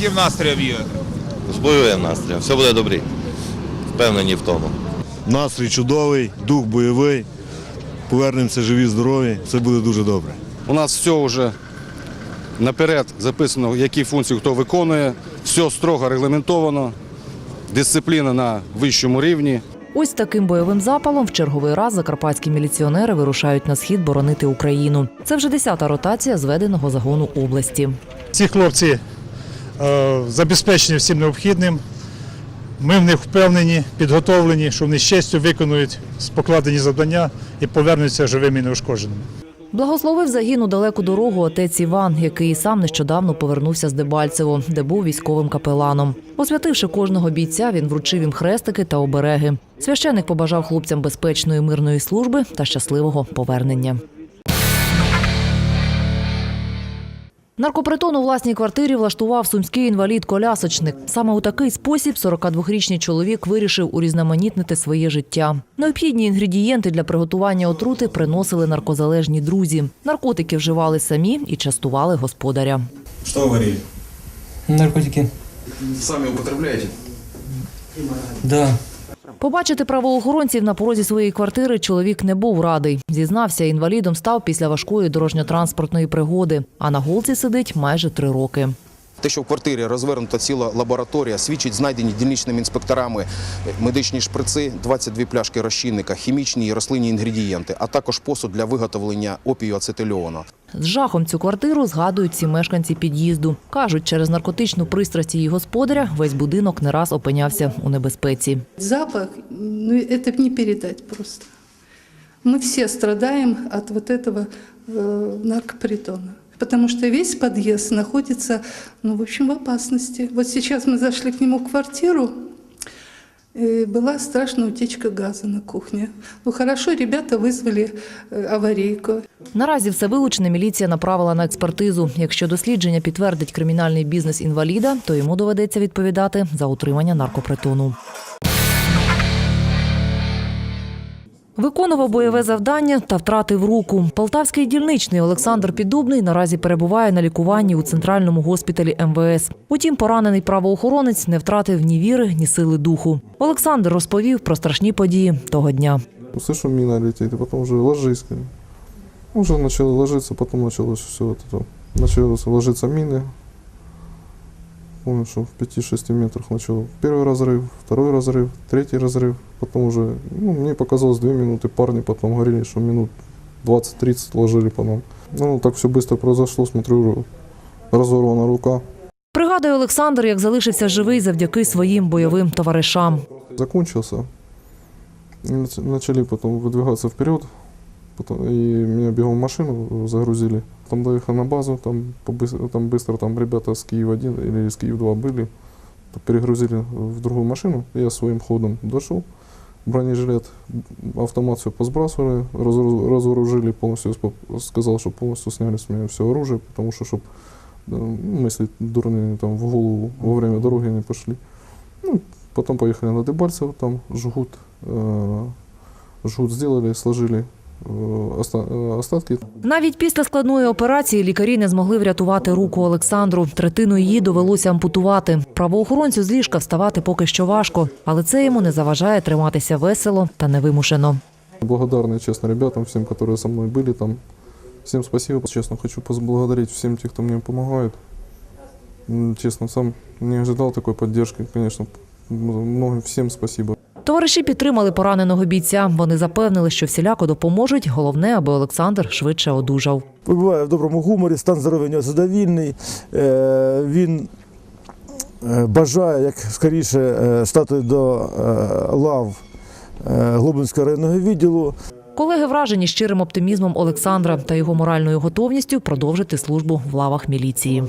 Яким настроєм їдете? З бойовим настроєм. Все буде добре. Впевнені в тому. Настрій чудовий, дух бойовий. Повернемося живі, здорові. Все буде дуже добре. У нас все вже наперед записано, які функції хто виконує. Все строго регламентовано, дисципліна на вищому рівні. Ось таким бойовим запалом в черговий раз закарпатські міліціонери вирушають на схід боронити Україну. Це вже десята ротація зведеного загону області. Ці хлопці забезпечені всім необхідним. Ми в них впевнені, підготовлені, що вони з честю виконують покладені завдання і повернуться живими і неушкодженими. Благословив загін у далеку дорогу отець Іван, який сам нещодавно повернувся з Дебальцево, де був військовим капеланом. Освятивши кожного бійця, він вручив їм хрестики та обереги. Священик побажав хлопцям безпечної мирної служби та щасливого повернення. Наркопритон у власній квартирі влаштував сумський інвалід-колясочник. Саме у такий спосіб 42-річний чоловік вирішив урізноманітнити своє життя. Необхідні інгредієнти для приготування отрути приносили наркозалежні друзі. Наркотики вживали самі і частували господаря. Що говорили? Наркотики? Самі употребляєте? Да. Побачити правоохоронців на порозі своєї квартири чоловік не був радий. Зізнався, інвалідом став після важкої дорожньо-транспортної пригоди, а на голці сидить майже три роки. Те, що в квартирі розвернута ціла лабораторія, свідчить знайдені дільничними інспекторами медичні шприци, 22 пляшки розчинника, хімічні і рослинні інгредієнти, а також посуд для виготовлення опію ацетильону. З жахом цю квартиру згадують ці мешканці під'їзду. Кажуть, через наркотичну пристрасть її господаря весь будинок не раз опинявся у небезпеці. Запах, ну это не передать просто. Мы все страдаем от вот этого э, наркопритона. Потому что весь подъезд находится, ну, в общем, в опасности. Вот сейчас мы зашли к нему в квартиру, и была страшная утечка газа на кухне. Ну, хорошо, ребята вызвали э, аварийку. Наразі все вилучене міліція направила на експертизу. Якщо дослідження підтвердить кримінальний бізнес інваліда, то йому доведеться відповідати за утримання наркопритону. Виконував бойове завдання та втратив руку. Полтавський дільничний Олександр Піддубний наразі перебуває на лікуванні у центральному госпіталі МВС. Утім, поранений правоохоронець не втратив ні віри, ні сили духу. Олександр розповів про страшні події того дня. Слышу, мина летит, и потом уже ложись. как бы. Уже начало ложиться, потом началось все вот это. Началось ложиться мины. Помню, что в 5-6 метрах начал первый разрыв, второй разрыв, третий разрыв. Потом уже, ну, мне показалось 2 минуты, парни потом говорили, что минут 20-30 ложили по нам. Ну, так все быстро произошло, смотрю, разорвана рука. Пригадує Олександр, як залишився живий завдяки своїм бойовим товаришам. закончился. И нач- Начали потом выдвигаться вперед. И меня бегом в машину загрузили. Там доехал на базу, там, там быстро там ребята с Киева-1 или с Киев-2 были. Перегрузили в другую машину. Я своим ходом дошел. Бронежилет, автомат все позбрасывали, разору- разоружили полностью. Сказал, что полностью сняли с меня все оружие, потому что, чтобы мысли дурные там в голову во время дороги не пошли. Ну, Потом поехали на Дебальцево, там жгут, э, жгут сделали, сложили остатки. Навіть після складної операції лікарі не змогли врятувати руку Олександру. Третину її довелося ампутувати. Правоохоронцю з ліжка вставати поки що важко, але це йому не заважає триматися весело та невимушено. Благодарны, честно, ребятам, всем, которые со мной были там. Всем спасибо. Честно, хочу поблагодарить всем тех, кто мне помогает. М, Честно, сам не ожидал такой поддержки, конечно. Многим всем спасибо. Товариші підтримали пораненого бійця. Вони запевнили, що всіляко допоможуть. Головне, аби Олександр швидше одужав. перебуває в доброму гуморі, стан здоров'я нього задовільний. Е, Він е, бажає як скоріше е, стати до лав Глобинського районного відділу. Колеги вражені щирим оптимізмом Олександра та його моральною готовністю продовжити службу в лавах міліції.